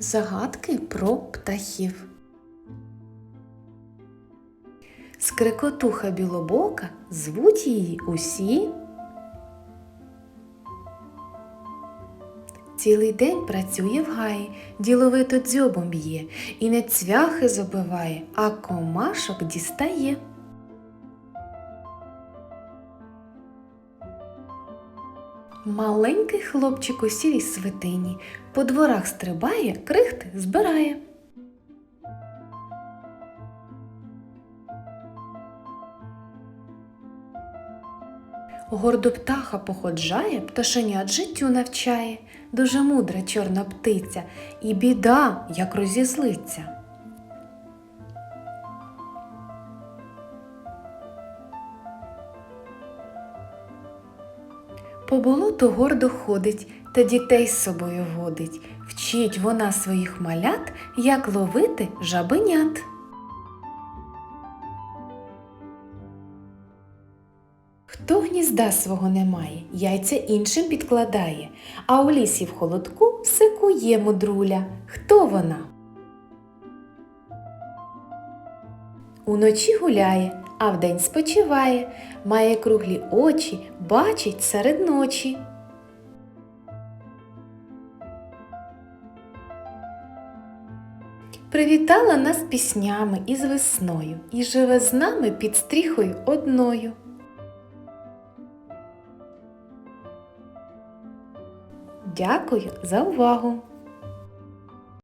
Загадки про птахів. Скрикотуха білобока звуть її усі. Цілий день працює в гаї, діловито дзьобом б'є, і не цвяхи забиває, а комашок дістає. Маленький хлопчик у сірій свитині по дворах стрибає, крихти збирає. Гордо птаха походжає, пташенят життю навчає, дуже мудра чорна птиця, і біда, як розізлиться. По болоту гордо ходить та дітей з собою водить. Вчить вона своїх малят, як ловити жабенят. Хто гнізда свого не має, яйця іншим підкладає, а у лісі в холодку сикує мудруля. Хто вона? Уночі гуляє, а вдень спочиває, має круглі очі, бачить серед ночі. Привітала нас піснями і з весною, і живе з нами під стріхою одною. Дякую за увагу!